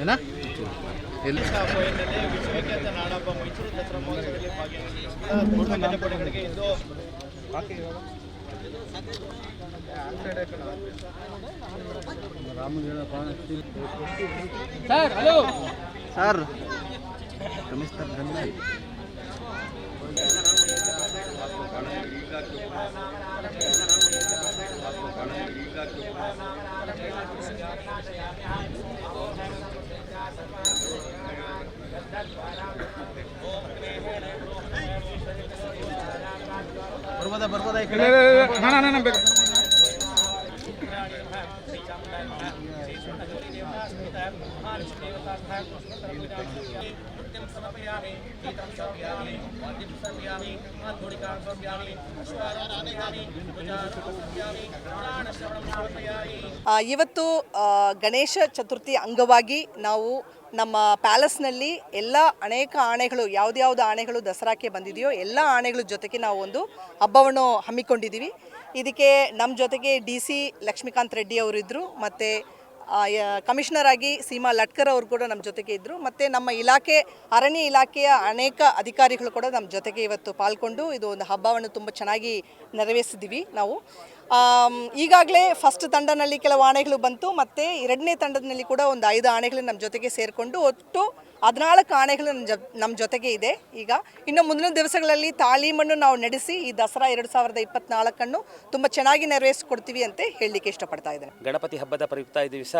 ಏನಾ? ವಿಶ್ವವಿಖ್ಯಾತ ನಾಡಹಬ್ಬ ಮೈಸೂರು ದಸರಾ ಮಹೋತ್ಸವದಲ್ಲಿ ಭಾಗಿಯಾಗಿ ಇಂದು ಸರ್ ಹಲೋ ಸರ್ ಕಮಿಷನರ್ ಧನ್ಯ ಈಗ ಬರ್ಬೋದಾ ಬರ್ಬೋದಾ ಈ ಕಡೆ ಆ, ಇವತ್ತು ಗಣೇಶ ಚತುರ್ಥಿ ಅಂಗವಾಗಿ ನಾವು ನಮ್ಮ ಪ್ಯಾಲೇಸ್ನಲ್ಲಿ ಎಲ್ಲ ಅನೇಕ ಆಣೆಗಳು ಯಾವ್ದ್ಯಾವ್ದು ಆಣೆಗಳು ದಸರಾಕ್ಕೆ ಬಂದಿದೆಯೋ ಎಲ್ಲ ಆಣೆಗಳ ಜೊತೆಗೆ ನಾವು ಒಂದು ಹಬ್ಬವನ್ನು ಹಮ್ಮಿಕೊಂಡಿದ್ದೀವಿ. ಇದಕ್ಕೆ ನಮ್ಮ ಜೊತೆಗೆ ಡಿ ಸಿ ಲಕ್ಷ್ಮೀಕಾಂತ್ ರೆಡ್ಡಿ ಅವರು ಇದ್ದರು ಮತ್ತು ಕಮಿಷನರ್ ಆಗಿ ಸೀಮಾ ಲಟ್ಕರ್ ಅವರು ಕೂಡ ನಮ್ಮ ಜೊತೆಗೆ ಇದ್ದರು ಮತ್ತು ನಮ್ಮ ಇಲಾಖೆ, ಅರಣ್ಯ ಇಲಾಖೆಯ ಅನೇಕ ಅಧಿಕಾರಿಗಳು ಕೂಡ ನಮ್ಮ ಜೊತೆಗೆ ಇವತ್ತು ಪಾಲ್ಗೊಂಡು ಇದು ಒಂದು ಹಬ್ಬವನ್ನು ತುಂಬ ಚೆನ್ನಾಗಿ ನೆರವೇರಿಸಿದ್ದೀವಿ ನಾವು. ಈಗಾಗಲೇ ಫಸ್ಟ್ ತಂಡನಲ್ಲಿ ಕೆಲವು ಆಣೆಗಳು ಬಂತು, ಮತ್ತು ಎರಡನೇ ತಂಡದಲ್ಲಿ ಕೂಡ ಒಂದು ಐದು ಆಣೆಗಳು ನಮ್ಮ ಜೊತೆಗೆ ಸೇರಿಕೊಂಡು ಒಟ್ಟು ಹದಿನಾಲ್ಕು ಆಣೆಗಳು ನಮ್ಮ ನಮ್ಮ ಜೊತೆಗೆ ಇದೆ. ಈಗ ಇನ್ನು ಮುಂದಿನ ದಿವಸಗಳಲ್ಲಿ ತಾಲೀಮನ್ನು ನಾವು ನಡೆಸಿ ಈ ದಸರಾ ಎರಡು ಸಾವಿರದ ಇಪ್ಪತ್ನಾಲ್ಕನ್ನು ತುಂಬ ಚೆನ್ನಾಗಿ ನೆರವೇರಿಸಿಕೊಡ್ತೀವಿ ಅಂತ ಹೇಳಲಿಕ್ಕೆ ಇಷ್ಟಪಡ್ತಾ ಇದ್ದೇನೆ. ಗಣಪತಿ ಹಬ್ಬದ ಪ್ರಯುಕ್ತ ಈ ದಿವಸ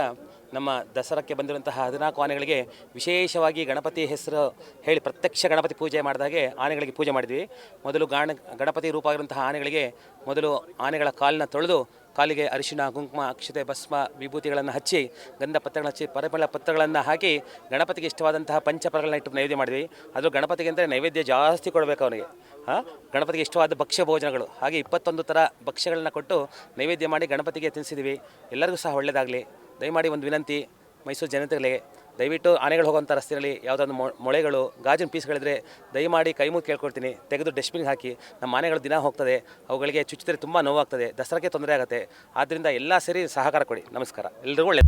ನಮ್ಮ ದಸರಾಕ್ಕೆ ಬಂದಿರುವಂತಹ ಹದಿನಾಲ್ಕು ಆನೆಗಳಿಗೆ ವಿಶೇಷವಾಗಿ ಗಣಪತಿ ಹೆಸರು ಹೇಳಿ ಪ್ರತ್ಯಕ್ಷ ಗಣಪತಿ ಪೂಜೆ ಮಾಡಿದಾಗೆ ಆನೆಗಳಿಗೆ ಪೂಜೆ ಮಾಡಿದ್ವಿ. ಮೊದಲು ಗಾಣ, ಗಣಪತಿ ರೂಪ ಆಗಿರುವಂತಹ ಆನೆಗಳಿಗೆ ಮೊದಲು ಆನೆಗಳ ಕಾಲನ್ನ ತೊಳೆದು ಕಾಲಿಗೆ ಅರಿಶಿಣ, ಕುಂಕುಮ, ಅಕ್ಷತೆ, ಭಸ್ಮ, ವಿಭೂತಿಗಳನ್ನು ಹಚ್ಚಿ, ಗಂಧ ಪತ್ರಗಳನ್ನು ಹಚ್ಚಿ, ಪರಿಮಳ ಪತ್ರಗಳನ್ನು ಹಾಕಿ ಗಣಪತಿಗೆ ಇಷ್ಟವಾದಂತಹ ಪಂಚಪರಗಳನ್ನ ಇಟ್ಟು ನೈವೇದ್ಯ ಮಾಡಿದ್ವಿ. ಅದು ಗಣಪತಿಗೆ ಅಂದರೆ ನೈವೇದ್ಯ ಜಾಸ್ತಿ ಕೊಡಬೇಕು ಅವನಿಗೆ. ಹಾಂ? ಗಣಪತಿಗೆ ಇಷ್ಟವಾದ ಭಕ್ಷ್ಯ ಭೋಜನಗಳು. ಹಾಗೆ ಇಪ್ಪತ್ತೊಂದು ಥರ ಭಕ್ಷ್ಯಗಳನ್ನ ಕೊಟ್ಟು ನೈವೇದ್ಯ ಮಾಡಿ ಗಣಪತಿಗೆ ತಿನ್ನಿಸಿದ್ವಿ ಎಲ್ಲರಿಗೂ ಸಹ ಒಳ್ಳೆಯದಾಗಲಿ ದಯಮಾಡಿ ಒಂದು ವಿನಂತಿ ಮೈಸೂರು ಜನತೆಗಳಿಗೆ ದಯವಿಟ್ಟು ಆನೆಗಳು ಹೋಗುವಂಥ ರಸ್ತೆಯಲ್ಲಿ ಯಾವುದಾದ್ರು ಮೊಳೆಗಳು, ಗಾಜಿನ ಪೀಸ್ಗಳಿದ್ರೆ ದಯಮಾಡಿ ಕೈ ಮುಗಿ ಕೇಳ್ಕೊಳ್ತೀನಿ, ತೆಗೆದು ಡಸ್ಟ್ಬಿನ್ಗೆ ಹಾಕಿ, ನಮ್ಮ ಆನೆಗಳು ದಿನ ಹೋಗ್ತದೆ, ಅವುಗಳಿಗೆ ಚುಚ್ಚಿದ್ರೆ ತುಂಬ ನೋವಾಗ್ತದೆ, ದಸರಾಕ್ಕೆ ತೊಂದರೆ ಆಗುತ್ತೆ, ಆದ್ದರಿಂದ ಎಲ್ಲ ಸೇರಿ ಸಹಕಾರ ಕೊಡಿ, ನಮಸ್ಕಾರ ಎಲ್ಲರಿಗೂ ಒಳ್ಳೆ